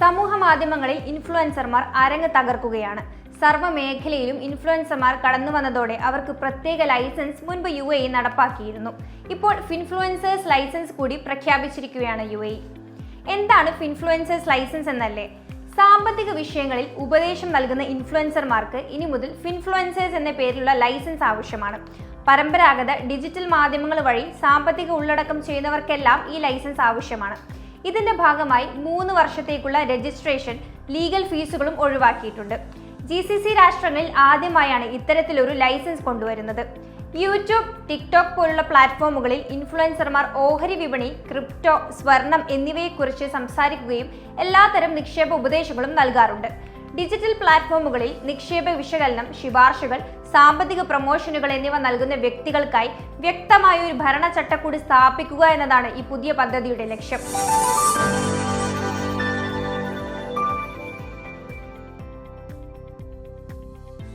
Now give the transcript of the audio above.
സമൂഹ മാധ്യമങ്ങളിൽ ഇൻഫ്ലുവൻസർമാർ അരങ്ങ് തകർക്കുകയാണ്. സർവ മേഖലയിലും ഇൻഫ്ലുവൻസർമാർ കടന്നു വന്നതോടെ അവർക്ക് പ്രത്യേക ലൈസൻസ് മുൻപ് യു എ നടപ്പാക്കിയിരുന്നു. ഇപ്പോൾ ഫിൻഫ്ലുവൻസേഴ്സ് ലൈസൻസ് കൂടി പ്രഖ്യാപിച്ചിരിക്കുകയാണ് യു എ എന്താണ് ഫിൻഫ്ലുവൻസേഴ്സ് ലൈസൻസ് എന്നല്ലേ? സാമ്പത്തിക വിഷയങ്ങളിൽ ഉപദേശം നൽകുന്ന ഇൻഫ്ലുവൻസർമാർക്ക് ഇനി മുതൽ ഫിൻഫ്ലുവൻസേഴ്സ് എന്ന പേരിലുള്ള ലൈസൻസ് ആവശ്യമാണ്. പരമ്പരാഗത ഡിജിറ്റൽ മാധ്യമങ്ങൾ വഴി സാമ്പത്തിക ഉള്ളടക്കം ചെയ്യുന്നവർക്കെല്ലാം ഈ ലൈസൻസ് ആവശ്യമാണ്. ഇതിന്റെ ഭാഗമായി മൂന്ന് വർഷത്തേക്കുള്ള രജിസ്ട്രേഷൻ ലീഗൽ ഫീസുകളും ഒഴിവാക്കിയിട്ടുണ്ട്. ജി സി സി രാഷ്ട്രങ്ങളിൽ ആദ്യമായാണ് ഇത്തരത്തിലൊരു ലൈസൻസ് കൊണ്ടുവരുന്നത്. യൂട്യൂബ് ടിക്ടോക്ക് പോലുള്ള പ്ലാറ്റ്ഫോമുകളിൽ ഇൻഫ്ലുവൻസർമാർ ഓഹരി വിപണി ക്രിപ്റ്റോ സ്വർണം എന്നിവയെക്കുറിച്ച് സംസാരിക്കുകയും എല്ലാത്തരം നിക്ഷേപ ഉപദേശങ്ങളും നൽകാറുണ്ട്. ഡിജിറ്റൽ പ്ലാറ്റ്ഫോമുകളിൽ നിക്ഷേപ വിശകലനം ശുപാർശകൾ സാമ്പത്തിക പ്രൊമോഷനുകൾ എന്നിവ നൽകുന്ന വ്യക്തികൾക്കായി വ്യക്തമായ ഒരു ഭരണ ചട്ടക്കൂടി സ്ഥാപിക്കുക എന്നതാണ് ഈ പുതിയ പദ്ധതിയുടെ ലക്ഷ്യം.